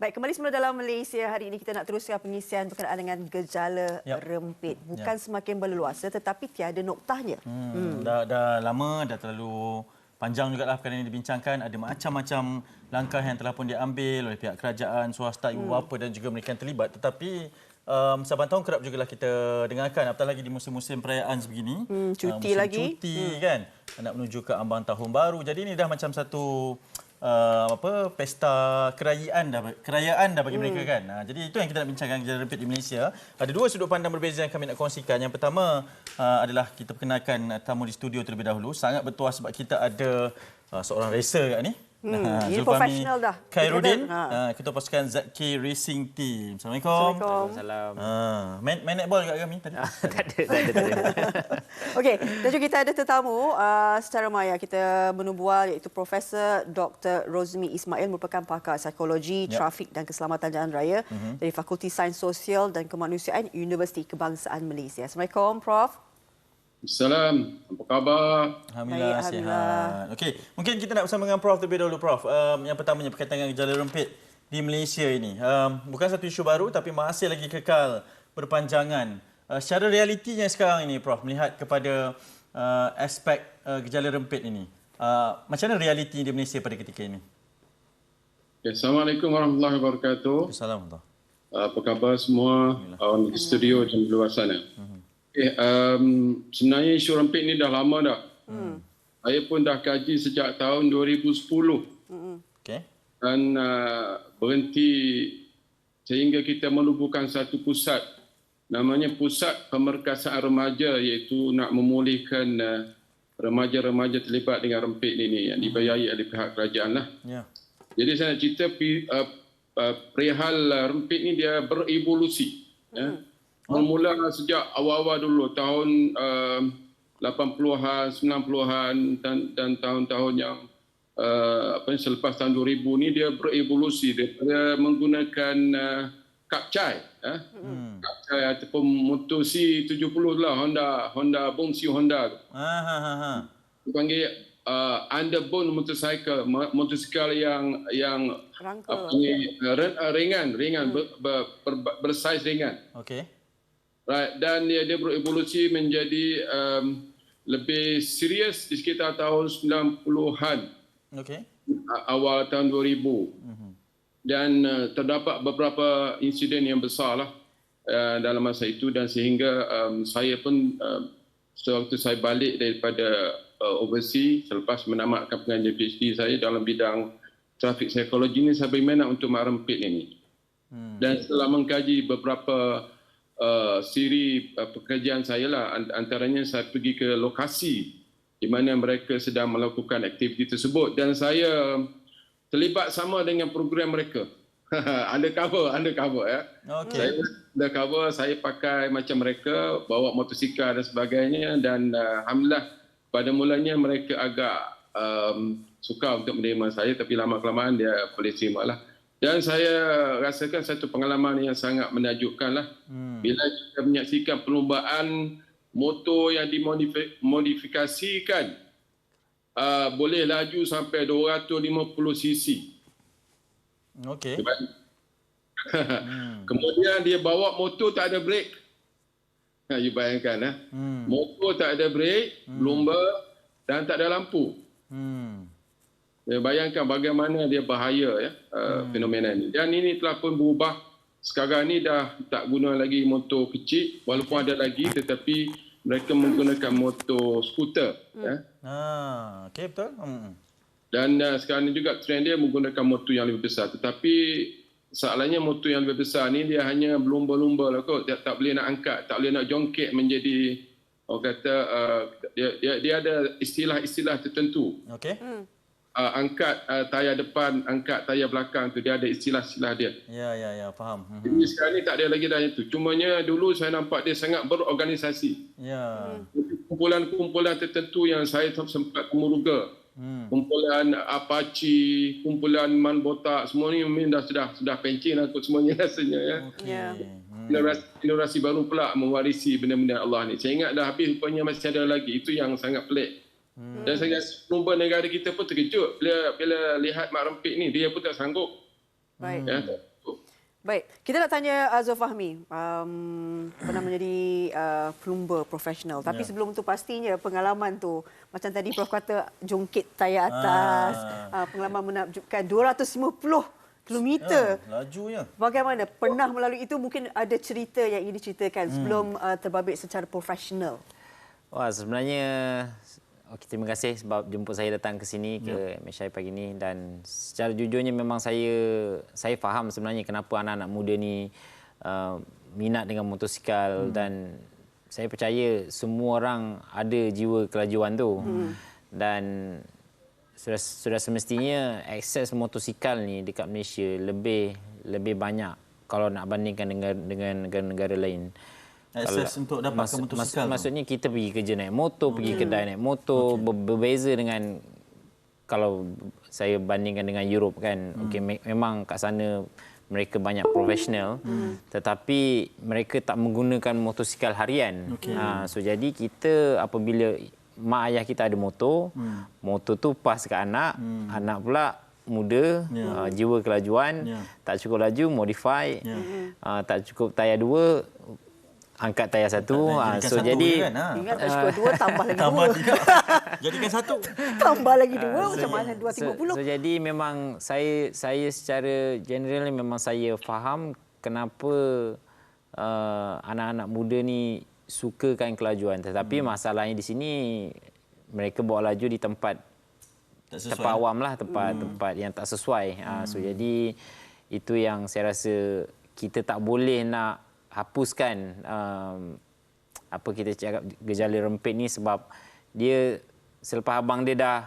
Baik, kembali semula dalam Malaysia. Hari ini kita nak teruskan pengisian berkenaan dengan gejala yep. rempit. Bukan yep. semakin berluasa tetapi tiada noktahnya. Hmm, hmm. Dah, dah lama, dah terlalu panjang juga lah perkara ini dibincangkan. Ada macam-macam langkah yang telah pun diambil oleh pihak kerajaan, swasta, ibu hmm. bapa dan juga mereka yang terlibat. Tetapi um, saban tahun kerap juga lah kita dengarkan apatah lagi di musim-musim perayaan sebegini. Hmm, cuti uh, lagi. Cuti hmm. kan. Nak menuju ke ambang tahun baru. Jadi ini dah macam satu uh, apa pesta kerajaan dah kerajaan dah bagi hmm. mereka kan. Uh, jadi itu yang kita nak bincangkan gejala rempit di Malaysia. Ada dua sudut pandang berbeza yang kami nak kongsikan. Yang pertama uh, adalah kita perkenalkan tamu di studio terlebih dahulu. Sangat bertuah sebab kita ada uh, seorang racer kat ni. Hmm, ini profesional dah. Khairuddin, ha. uh, kita pasukan ZK Racing Team. Assalamualaikum. Assalamualaikum. Uh, main, main netball kat kami tadi? tak ada, tak ada. ada. Okey, dan juga kita ada tetamu uh, secara maya. Kita menubual iaitu Profesor Dr. Rozmi Ismail merupakan pakar psikologi, yep. trafik dan keselamatan jalan raya uh-huh. dari Fakulti Sains Sosial dan Kemanusiaan Universiti Kebangsaan Malaysia. Assalamualaikum, Prof. Salam, apa khabar? Alhamdulillah, Baik, sihat. Okey, mungkin kita nak bersama dengan Prof terlebih dahulu, Prof. Um, yang pertamanya berkaitan dengan gejala rempit di Malaysia ini. Um, bukan satu isu baru tapi masih lagi kekal berpanjangan. Uh, secara realitinya sekarang ini, Prof, melihat kepada uh, aspek uh, gejala rempit ini. Uh, macam mana realiti di Malaysia pada ketika ini? Okay, Assalamualaikum warahmatullahi wabarakatuh. Assalamualaikum. Uh, apa khabar semua uh, di studio dan di luar sana? Uh-huh. Eh, um, sebenarnya isu rempit ni dah lama dah. Hmm. Saya pun dah kaji sejak tahun 2010. Hmm. Okay. Dan uh, berhenti sehingga kita melubuhkan satu pusat. Namanya Pusat Pemerkasaan Remaja iaitu nak memulihkan uh, remaja-remaja terlibat dengan rempit ini yang dibayari oleh pihak kerajaan lah. Yeah. Jadi saya nak cerita uh, uh, perihal uh, rempit ni dia berevolusi. Hmm. Ya bermula sejak awal-awal dulu tahun uh, 80-an, 90-an dan dan tahun-tahun yang uh, apa selepas tahun 2000 ni dia berevolusi daripada menggunakan uh, kapcai eh? hmm. kapcai ataupun motor C70 lah Honda Honda Bongsi Honda ha ha ha ha dipanggil uh, underbone motorcycle motosikal yang yang Rangka, apa ni uh, ringan ringan hmm. ber, ber, ber, bersaiz ringan okey Right. Dan dia, dia berevolusi menjadi um, lebih serius di sekitar tahun 90-an. Okay. Awal tahun 2000. Mm-hmm. Dan uh, terdapat beberapa insiden yang besar lah uh, dalam masa itu dan sehingga um, saya pun uh, sewaktu saya balik daripada uh, overseas selepas menamatkan pengajian PhD saya dalam bidang trafik psikologi ini saya berminat untuk merempit ini. Hmm. Dan setelah mengkaji beberapa uh, siri uh, pekerjaan saya lah. Antaranya saya pergi ke lokasi di mana mereka sedang melakukan aktiviti tersebut. Dan saya terlibat sama dengan program mereka. Undercover undercover ya. Okay. saya undercover saya pakai macam mereka bawa motosikal dan sebagainya. Dan uh, alhamdulillah pada mulanya mereka agak um, suka untuk menerima saya. Tapi lama kelamaan dia boleh terima lah dan saya rasakan satu pengalaman yang sangat menakjubkan lah. Hmm. Bila kita menyaksikan perlombaan motor yang dimodifikasikan uh, boleh laju sampai 250 cc. Okey. hmm. Kemudian dia bawa motor tak ada brake. Ha, you bayangkan eh. Hmm. Motor tak ada brake, hmm. lomba dan tak ada lampu. Hmm. Ya, bayangkan bagaimana dia bahaya ya uh, hmm. fenomena ini. Dan ini telah pun berubah. Sekarang ni dah tak guna lagi motor kecil walaupun ada lagi tetapi mereka menggunakan motor skuter hmm. ya. Ah, okey betul. Hmm. Dan uh, sekarang ni juga trend dia menggunakan motor yang lebih besar tetapi soalannya motor yang lebih besar ni dia hanya berlumba-lumba lah kot. Dia tak boleh nak angkat, tak boleh nak jongkek menjadi orang kata uh, dia, dia dia ada istilah-istilah tertentu. Okey. Hmm uh, angkat uh, tayar depan, angkat tayar belakang tu dia ada istilah-istilah dia. Ya ya ya faham. Hmm. Jadi sekarang ni tak ada lagi dah itu. Cumanya dulu saya nampak dia sangat berorganisasi. Ya. Kumpulan-kumpulan tertentu yang saya sempat kemuruga. Hmm. Kumpulan Apache, kumpulan Man Botak, semua ni memang dah sudah sudah pencin aku semuanya rasanya ya. Okay. Ya. Generasi, generasi baru pula mewarisi benda-benda Allah ni. Saya ingat dah habis rupanya masih ada lagi. Itu yang sangat pelik. Hmm. Dan saya rasa lumba negara kita pun terkejut bila bila lihat Mak Rempit ni dia pun tak sanggup. Baik. Ya. Baik, kita nak tanya Azul Fahmi. Um, pernah menjadi uh, plumber profesional. Tapi Ya. sebelum tu pastinya pengalaman tu. Macam tadi Prof kata jongkit tayar atas. Ah. Uh, pengalaman menakjubkan 250 kilometer. Ya, lajunya. Bagaimana? Pernah melalui itu mungkin ada cerita yang ingin diceritakan Hmm. sebelum uh, terbabit secara profesional. Wah, sebenarnya okay, terima kasih sebab jemput saya datang ke sini ke Malaysia pagi ni dan secara jujurnya memang saya saya faham sebenarnya kenapa anak-anak muda ni uh, minat dengan motosikal hmm. dan saya percaya semua orang ada jiwa kelajuan tu. Hmm. Dan sudah sudah semestinya akses motosikal ni dekat Malaysia lebih lebih banyak kalau nak bandingkan dengan dengan negara-negara lain. Akses untuk dapatkan motosikal tu. Maksudnya kita pergi kerja naik motor, pergi kedai naik motor, okay. berbeza dengan kalau saya bandingkan dengan Europe kan. Hmm. Okey me- memang kat sana mereka banyak profesional hmm. tetapi mereka tak menggunakan motosikal harian. Okey. Ha, so jadi kita apabila mak ayah kita ada motor, hmm. motor tu pas ke anak, hmm. anak pula muda, yeah. uh, jiwa kelajuan, Yeah. tak cukup laju modify, Yeah. uh, tak cukup tayar dua angkat tayar satu. Ah, so satu jadi kan, ha? Ingat tak cukup dua, tambah lagi Tambah dua. tiga. Jadikan satu. tambah lagi dua, macam mana dua so, tiga puluh? so jadi memang saya saya secara general memang saya faham kenapa uh, anak-anak muda ni sukakan kelajuan tetapi hmm. masalahnya di sini mereka bawa laju di tempat Tak sesuai. tempat awam lah tempat hmm. tempat yang tak sesuai. Hmm. so jadi itu yang saya rasa kita tak boleh nak hapuskan um, apa kita cakap gejala rempit ni sebab dia selepas abang dia dah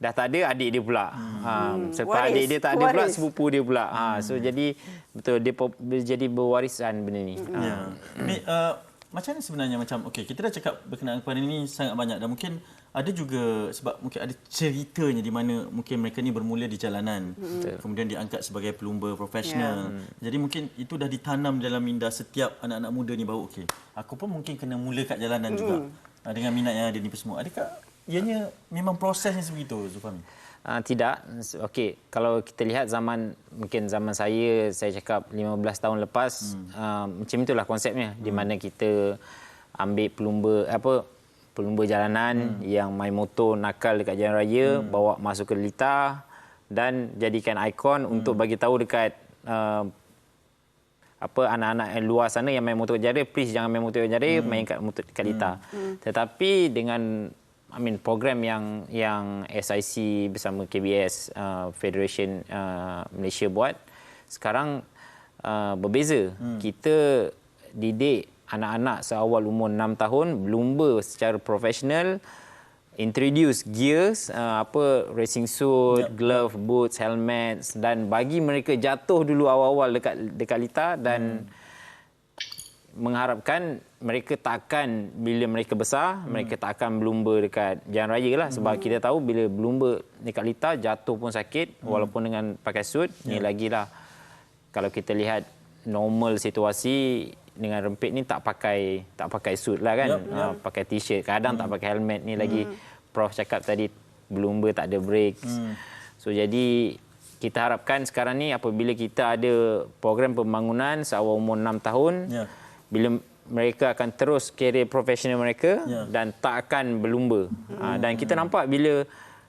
dah tak ada adik dia pula. Hmm. Um, selepas Waris. adik dia tak ada pula Waris. sepupu dia pula. Ha so jadi betul dia jadi berwarisan benda ni. Ha. Ya. Ni, uh, macam mana sebenarnya macam okey kita dah cakap berkenaan kepada ini sangat banyak dan mungkin ada juga sebab mungkin ada ceritanya di mana mungkin mereka ni bermula di jalanan Betul. kemudian diangkat sebagai plumber profesional. Jadi mungkin itu dah ditanam dalam minda setiap anak-anak muda ni bahawa okey aku pun mungkin kena mula kat jalanan juga uh, dengan minat yang ada ni semua. Adakah ianya memang prosesnya sebegitu Zulfami? Uh, tidak. Okey, kalau kita lihat zaman mungkin zaman saya saya cakap 15 tahun lepas hmm. uh, macam itulah konsepnya hmm. di mana kita ambil pelumba apa pelumba jalanan hmm. yang main motor nakal dekat jalan raya hmm. bawa masuk ke lita dan jadikan ikon hmm. untuk bagi tahu dekat uh, apa anak-anak yang luar sana yang main motor jara please jangan main motor jara hmm. main kat motor kat lita. Hmm. Tetapi dengan I mean program yang yang SIC bersama KBS uh, Federation uh, Malaysia buat sekarang uh, berbeza. Hmm. Kita didik anak-anak seawal umur 6 tahun berlumba secara profesional introduce gears uh, apa racing suit, yep. glove, boots, helmets dan bagi mereka jatuh dulu awal-awal dekat dekat lita dan hmm. mengharapkan mereka takkan bila mereka besar hmm. mereka tak akan berlumba dekat jalan raya lah sebab hmm. kita tahu bila berlumba dekat lita jatuh pun sakit hmm. walaupun dengan pakai suit yeah. ni lagi lah kalau kita lihat normal situasi dengan rempit ni tak pakai tak pakai suit lah kan Yep, yep. uh, pakai t-shirt kadang hmm. tak pakai helmet ni lagi prof cakap tadi berlumba tak ada brakes hmm. so jadi kita harapkan sekarang ni apabila kita ada program pembangunan seawal umur 6 tahun Ya. bila mereka akan terus career profesional mereka Ya. dan tak akan berlumba hmm. dan kita nampak bila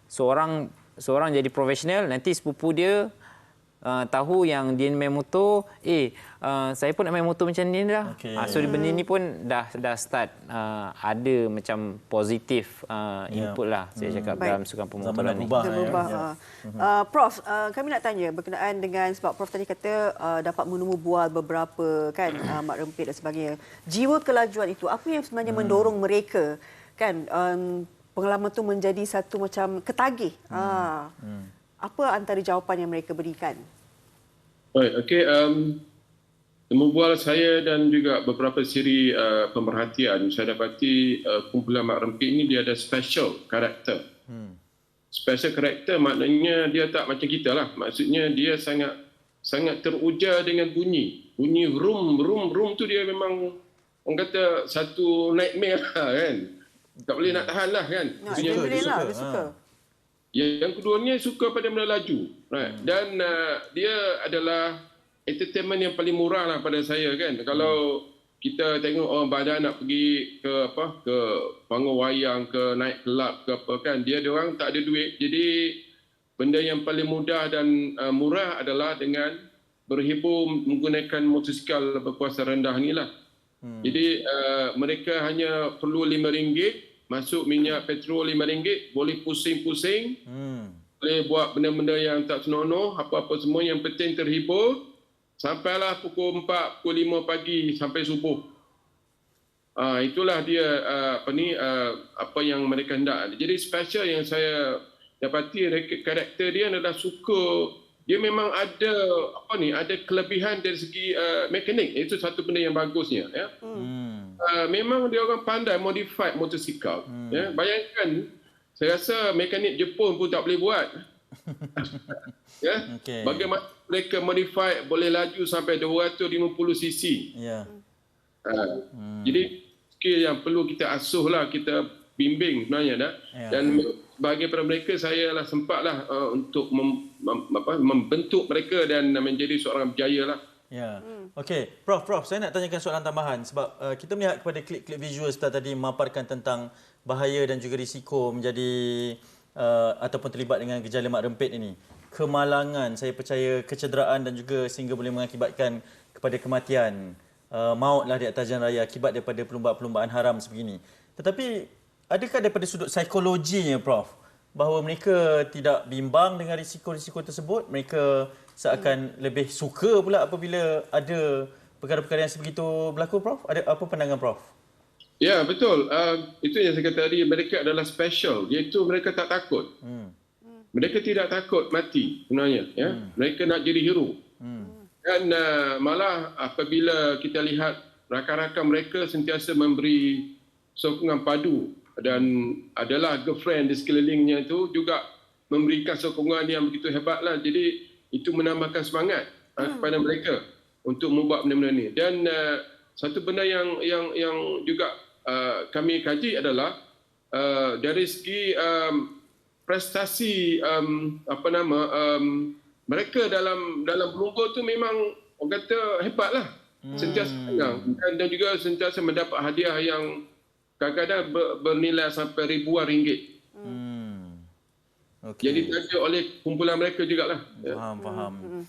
seorang seorang jadi profesional nanti sepupu dia Uh, tahu yang dia main motor, eh uh, saya pun nak main motor macam ni dah. Okey. Uh, so benda ni pun dah dah start uh, ada macam positif uh, input lah saya cakap Baik. dalam sukan pemotoran ni. berubah. Ya, berubah. ya. Uh, uh, Prof, uh, kami nak tanya berkenaan dengan sebab Prof tadi kata uh, dapat menemu bual beberapa kan uh, mak rempit dan sebagainya. Jiwa kelajuan itu apa yang sebenarnya Hmm. mendorong mereka kan um, pengalaman itu menjadi satu macam ketagih. Hmm. Uh, Apa antara jawapan yang mereka berikan? Baik, okey. Um, membual saya dan juga beberapa siri uh, pemerhatian, saya dapati uh, kumpulan Mak Rempit ini dia ada special karakter. Hmm. Special karakter maknanya dia tak macam kita lah. Maksudnya dia sangat sangat teruja dengan bunyi. Bunyi rum, rum, rum tu dia memang orang kata satu nightmare lah kan. Tak boleh nak tahan lah kan. Nak Punya- adrenaline lah, suka. dia suka. Yang keduanya suka pada benda laju. Right. Dan uh, dia adalah entertainment yang paling murah lah pada saya kan. Kalau kita tengok orang badan nak pergi ke apa ke panggung wayang ke naik kelab ke apa kan dia orang tak ada duit jadi benda yang paling mudah dan uh, murah adalah dengan berhibur menggunakan motosikal berkuasa rendah ni lah. Hmm. Jadi uh, mereka hanya perlu RM5 masuk minyak petrol RM5 boleh pusing-pusing hmm. boleh buat benda-benda yang tak senonoh apa-apa semua yang penting terhibur sampailah pukul 4, pukul 5 pagi sampai subuh. Uh, itulah dia uh, apa ni uh, apa yang mereka hendak. Jadi special yang saya dapati karakter dia adalah suka dia memang ada apa ni ada kelebihan dari segi uh, mekanik itu satu benda yang bagusnya ya. Hmm. Uh, memang dia orang pandai modify motosikal hmm. ya. Bayangkan saya rasa mekanik Jepun pun tak boleh buat. ya. Okay. Bagaimana mereka modify boleh laju sampai 250 cc. Ya. Uh, hmm. Jadi skill yang perlu kita asuh lah, kita bimbing sebenarnya dah. Ya. Dan bagi para mereka saya lah sempatlah uh, untuk mem, mem, apa, membentuk mereka dan menjadi seorang berjaya lah. Ya. Hmm. Okey, Prof, Prof, saya nak tanyakan soalan tambahan sebab uh, kita melihat kepada klip-klip visual setelah tadi memaparkan tentang bahaya dan juga risiko menjadi uh, ataupun terlibat dengan gejala mak rempit ini. Kemalangan, saya percaya kecederaan dan juga sehingga boleh mengakibatkan kepada kematian. Uh, mautlah di atas jalan raya akibat daripada perlumbaan-perlumbaan haram sebegini. Tetapi adakah daripada sudut psikologinya Prof bahawa mereka tidak bimbang dengan risiko-risiko tersebut mereka seakan hmm. lebih suka pula apabila ada perkara-perkara yang sebegitu berlaku Prof ada apa pandangan Prof Ya betul. Uh, itu yang saya kata tadi mereka adalah special iaitu mereka tak takut. Hmm. Mereka tidak takut mati sebenarnya ya. Hmm. Mereka nak jadi hero. Hmm. Dan uh, malah apabila kita lihat rakan-rakan mereka sentiasa memberi sokongan padu dan adalah girlfriend di sekelilingnya itu juga memberikan sokongan yang begitu hebatlah. Jadi itu menambahkan semangat uh, hmm. kepada mereka untuk membuat benda-benda ini. Dan uh, satu benda yang yang yang juga Uh, kami kaji adalah uh, dari segi um, prestasi um, apa nama um, mereka dalam dalam berlumba tu memang orang kata hebatlah hmm. sentiasa menang dan, dan juga sentiasa mendapat hadiah yang kadang-kadang ber, bernilai sampai ribuan ringgit. Hmm. Okay. Jadi dijaga oleh kumpulan mereka jugalah. Faham, ya. faham. Hmm.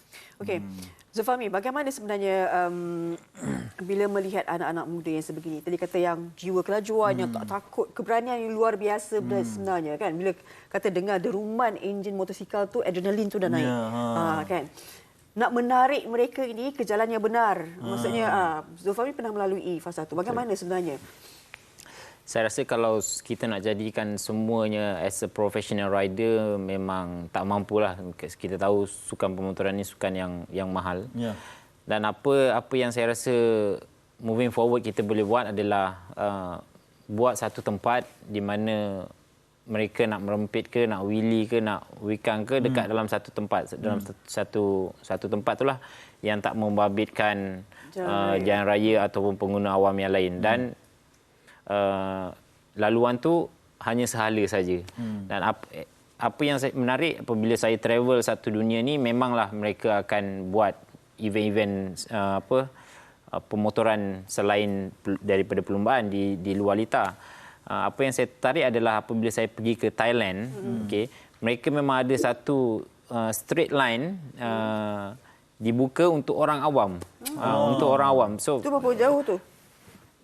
Okey. Hmm. Zulfami, bagaimana sebenarnya um, bila melihat anak-anak muda yang sebegini? Tadi kata yang jiwa kelajuan, hmm. yang tak takut, keberanian yang luar biasa hmm. sebenarnya kan? Bila kata dengar deruman enjin motosikal tu, adrenalin tu dah naik. Ya, ha. Ha, kan? Nak menarik mereka ini ke jalan yang benar. Ha. Maksudnya, ha, Zulfami pernah melalui fasa tu. Bagaimana sebenarnya? Saya rasa kalau kita nak jadikan semuanya as a professional rider memang tak mampulah kita tahu sukan pemotoran ni sukan yang yang mahal yeah. dan apa apa yang saya rasa moving forward kita boleh buat adalah uh, buat satu tempat di mana mereka nak merempit ke nak wheelie ke nak wikang ke dekat hmm. dalam satu tempat dalam hmm. satu satu tempat itulah yang tak membabitkan jalan, uh, jalan raya ataupun pengguna awam yang lain hmm. Uh, laluan tu hanya sehala saja. Hmm. Dan apa, apa yang saya, menarik apabila saya travel satu dunia ni memanglah mereka akan buat event-event uh, apa uh, pemotoran selain daripada perlumbaan di di luar lita. Uh, apa yang saya tarik adalah apabila saya pergi ke Thailand, hmm. okey, mereka memang ada satu uh, straight line uh, dibuka untuk orang awam. Hmm. Uh, untuk orang awam. So Itu berapa jauh tu?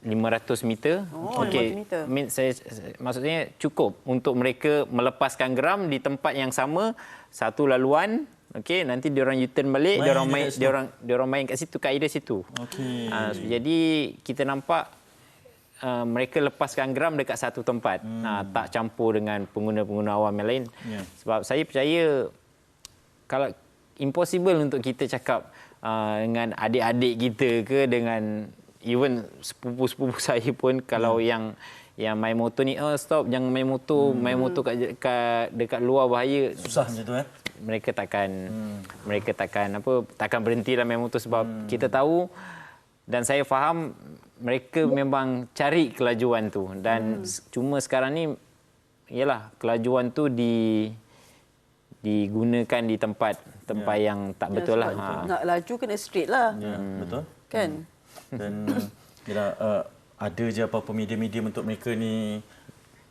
500 meter. Oh, okay. 500 meter. Saya, maksudnya cukup untuk mereka melepaskan geram di tempat yang sama satu laluan. Okey, nanti dia orang U-turn balik, dia orang main dia orang dia orang main kat situ kaedah situ. Okey. Uh, so, jadi kita nampak uh, mereka lepaskan geram dekat satu tempat. Hmm. Uh, tak campur dengan pengguna-pengguna awam yang lain. Yeah. Sebab saya percaya kalau impossible untuk kita cakap uh, dengan adik-adik kita ke dengan even sepupu-sepupu saya pun kalau hmm. yang yang main motor ni oh stop jangan main motor hmm. main motor kat, kat dekat luar bahaya susah macam tu eh mereka takkan hmm. mereka takkan apa takkan berhenti lah main motor sebab hmm. kita tahu dan saya faham mereka memang cari kelajuan tu dan hmm. cuma sekarang ni ialah kelajuan tu di digunakan di tempat tempat yang tak betul lah. sebab Ha. Nak laju kena straight lah. Ya, betul. Kan? Dan yalah, uh, ada je apa-apa medium-medium untuk mereka ni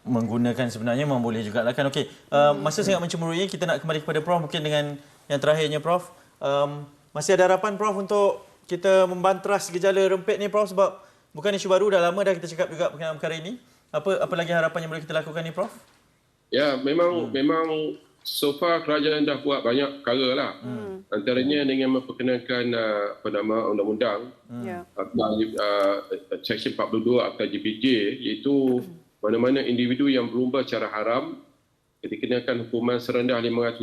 menggunakan sebenarnya memang boleh juga lah kan. Okey, uh, masa sangat mencemburui kita nak kembali kepada Prof mungkin dengan yang terakhirnya Prof. Um, masih ada harapan Prof untuk kita membantras gejala rempit ni Prof sebab bukan isu baru dah lama dah kita cakap juga berkenaan perkara ini. Apa apa lagi harapan yang boleh kita lakukan ni Prof? Ya, memang hmm. memang so far kerajaan dah buat banyak perkara lah. Hmm. Antaranya dengan memperkenalkan uh, apa nama undang-undang Hmm. Ya. Akta uh, Seksyen 42 Akta JPJ iaitu mana-mana individu yang berlumba secara haram dikenakan hukuman serendah RM500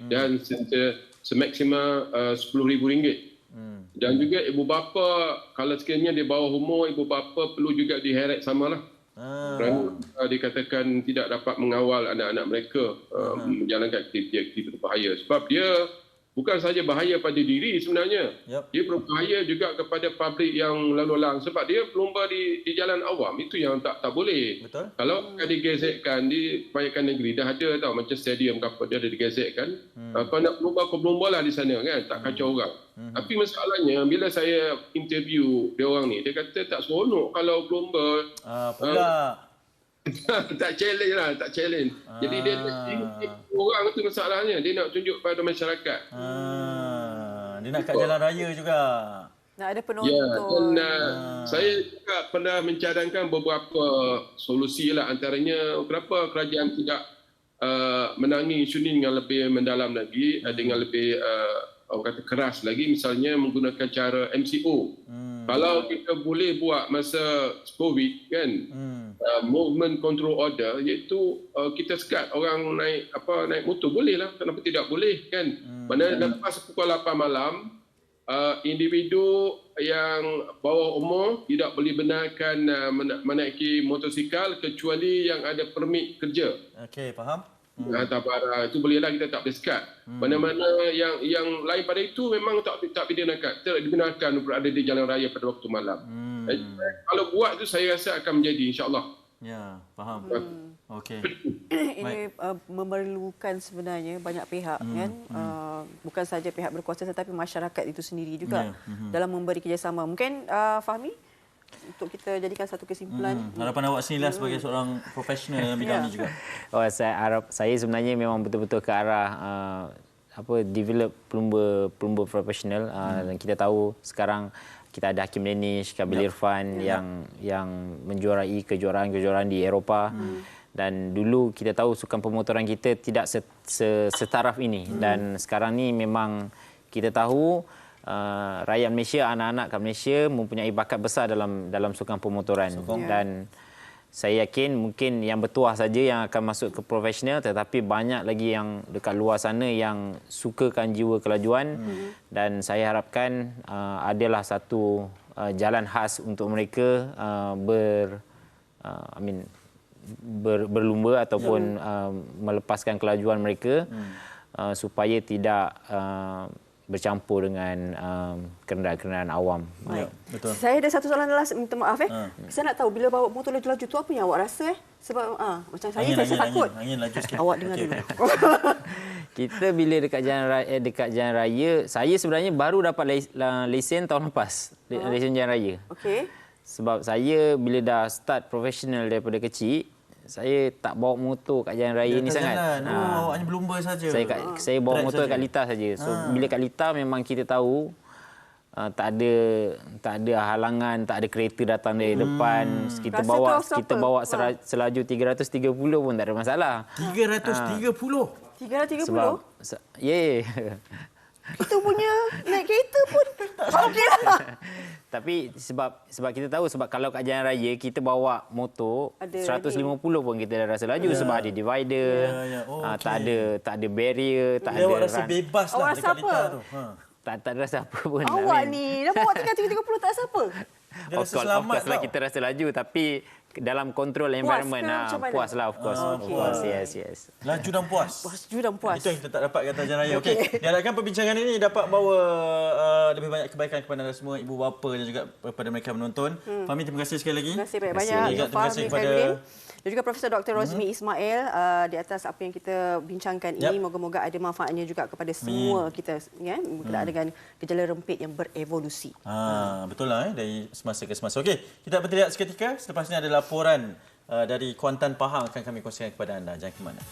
Hmm. dan se- semaksimal uh, RM10,000. Hmm. Dan juga ibu bapa kalau sekiranya di bawah umur ibu bapa perlu juga diheret samalah. Ah, Kerana uh, dikatakan tidak dapat mengawal anak-anak mereka uh, menjalankan aktiviti-aktiviti berbahaya. Sebab dia bukan sahaja bahaya pada diri sebenarnya. Yep. Dia berbahaya juga kepada publik yang lalu lalang sebab dia berlumba di, di jalan awam itu yang tak tak boleh. Betul. Kalau akan digesekkan di kebanyakan negeri dah ada tau macam stadium ke apa dia ada digesekkan. Hmm. Uh, kau nak berlumba kau berlumba lah di sana kan tak kacau orang. Hmm. Tapi masalahnya bila saya interview dia orang ni dia kata tak seronok kalau berlumba Ah, pula. tak challenge lah, tak challenge. Jadi dia Ah. dia, orang tu masalahnya, dia nak tunjuk pada masyarakat. Ah, dia nak kat jalan raya juga. Nak ada Ya, penonton. dan uh, saya juga pernah mencadangkan beberapa solusi lah antaranya kenapa kerajaan tidak uh, menangi isu ini dengan lebih mendalam lagi, uh, dengan lebih uh, orang kata keras lagi misalnya menggunakan cara MCO. Hmm. Kalau kita boleh buat masa COVID kan, Hmm. uh, movement control order iaitu uh, kita sekat orang naik apa naik motor boleh lah kenapa tidak boleh kan hmm. mana lepas pukul 8 malam uh, individu yang bawah umur tidak boleh benarkan uh, mena- menaiki motosikal kecuali yang ada permit kerja Okey, faham? Hmm. hantar barang itu bolehlah kita tak boleh sekat hmm. mana-mana yang yang lain pada itu memang tak tak dibenarkan tidak dibenarkan berada di jalan raya pada waktu malam Hmm. eh, kalau buat tu saya rasa akan menjadi insyaallah Ya, faham. Okey. ini uh, memerlukan sebenarnya banyak pihak Hmm, kan Uh, bukan saja pihak berkuasa tetapi masyarakat itu sendiri juga Ya, mhm. dalam memberi kerjasama mungkin uh, Fahmi untuk kita jadikan satu kesimpulan Hmm. Harapan awak sendiri lah sebagai seorang profesional dalam bidang Ya. ni juga. Oh, saya harap saya sebenarnya memang betul-betul ke arah uh, apa develop pelumba pelumba profesional uh, dan kita tahu sekarang kita ada Hakim Danish, Kabil Irfan yang yang menjuarai kejuaraan-kejuaraan di Eropah. Dan dulu kita tahu sukan pemotoran kita tidak se, se, setaraf ini dan sekarang ni memang kita tahu uh, rakyat Malaysia, anak-anak kat Malaysia mempunyai bakat besar dalam dalam sukan pemotoran. Dan saya yakin mungkin yang bertuah saja yang akan masuk ke profesional tetapi banyak lagi yang dekat luar sana yang sukakan jiwa kelajuan. Hmm. dan saya harapkan uh, adalah satu uh, jalan khas untuk mereka uh, ber uh, I mean ber, berlumba ataupun uh, melepaskan kelajuan mereka hmm. uh, supaya tidak uh, bercampur dengan um, kenderaan-kenderaan awam. Ya, betul. Saya ada satu soalan last minta maaf eh. Ha. Saya nak tahu bila bawa motor laju-laju tu apa yang awak rasa eh? Sebab ah macam saya Angin, saya, angin, takut. angin, angin laju sikit. Awak dengar dulu. Kita bila dekat jalan raya, eh, dekat jalan raya, saya sebenarnya baru dapat lesen tahun lepas, le- lesen jalan raya. Okey. Sebab saya bila dah start profesional daripada kecil, saya tak bawa motor kat jalan raya Dia ni sangat. jalan. Ha. Oh, awaknya berlumba saja. Saya kat, saya bawa Track motor saja. kat litar saja. So Ah. bila kat litar memang kita tahu uh, tak ada tak ada halangan, tak ada kereta datang dari Hmm. depan. Kita Rasa bawa kita apa? bawa Ha. sera- selaju 330 pun tak ada masalah. 330. 330. Sebab se- yeah. Kita punya naik kereta pun okey lah. Tapi sebab sebab kita tahu sebab kalau kat jalan raya kita bawa motor Ada 150 pun kita dah rasa laju sebab ada divider. Ya, ya. Oh, ah, okey. tak ada tak ada barrier, tak Dia ada awak rasa run. bebas lah Awak dekat rasa apa? tu. Ha. tak tak ada rasa apa pun. Awak ni dah bawa 330 tak rasa apa? Dia of rasa course, of selamat course lah kita rasa laju tapi dalam control environment ke ah puas lah of course Ah, okey. course yes yes Laju dan puas. Puas jujur dan puas. Itu yang kita tak dapat kata Jalan Raya. Okey. Okey. Diharapkan perbincangan ini dapat bawa uh, lebih banyak kebaikan kepada anda semua, ibu bapa dan juga kepada mereka menonton. Hmm. Fahmi, terima kasih sekali lagi. Terima kasih banyak-banyak. Terima kasih. Terima Terima kasih kepada dan juga Profesor Dr. Rosmi Ismail uh, di atas apa yang kita bincangkan Yap. ini. Moga-moga ada manfaatnya juga kepada semua kita ya, berkenaan dengan gejala rempit yang berevolusi. Ha, betul lah eh, dari semasa ke semasa. Okey, kita berteriak seketika. Selepas ini ada laporan uh, dari Kuantan Pahang akan kami kongsikan kepada anda. Jangan ke mana.